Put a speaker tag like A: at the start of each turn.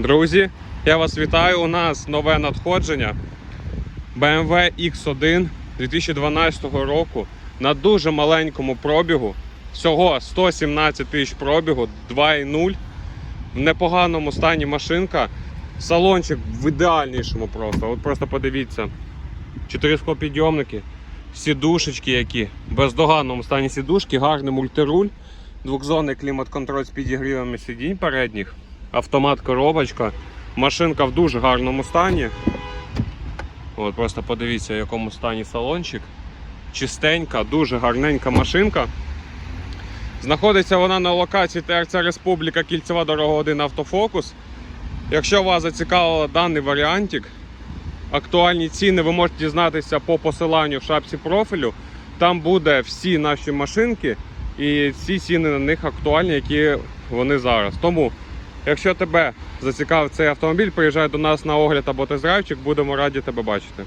A: Друзі, я вас вітаю. У нас нове надходження BMW X1 2012 року на дуже маленькому пробігу. Всього 117 тисяч пробігу, 2.0. В непоганому стані машинка. Салончик в ідеальнішому просто. От просто подивіться. Чотири склопідйомники, сідушечки які. В бездоганному стані сідушки, гарний мультируль, двохзонний клімат-контроль з підігрівами сидінь передніх, автомат коробочка. Машинка в дуже гарному стані. От просто подивіться, в якому стані салончик. Чистенька, дуже гарненька машинка. Знаходиться вона на локації ТРЦ Республіка Кільцева дорога 1 автофокус. Якщо вас зацікавив даний варіантик, актуальні ціни ви можете дізнатися по посиланню в шапці профілю. Там буде всі наші машинки і всі ціни на них актуальні, які вони зараз. Тому, якщо тебе зацікавив цей автомобіль, приїжджай до нас на огляд або тест-драйвчик, будемо раді тебе бачити.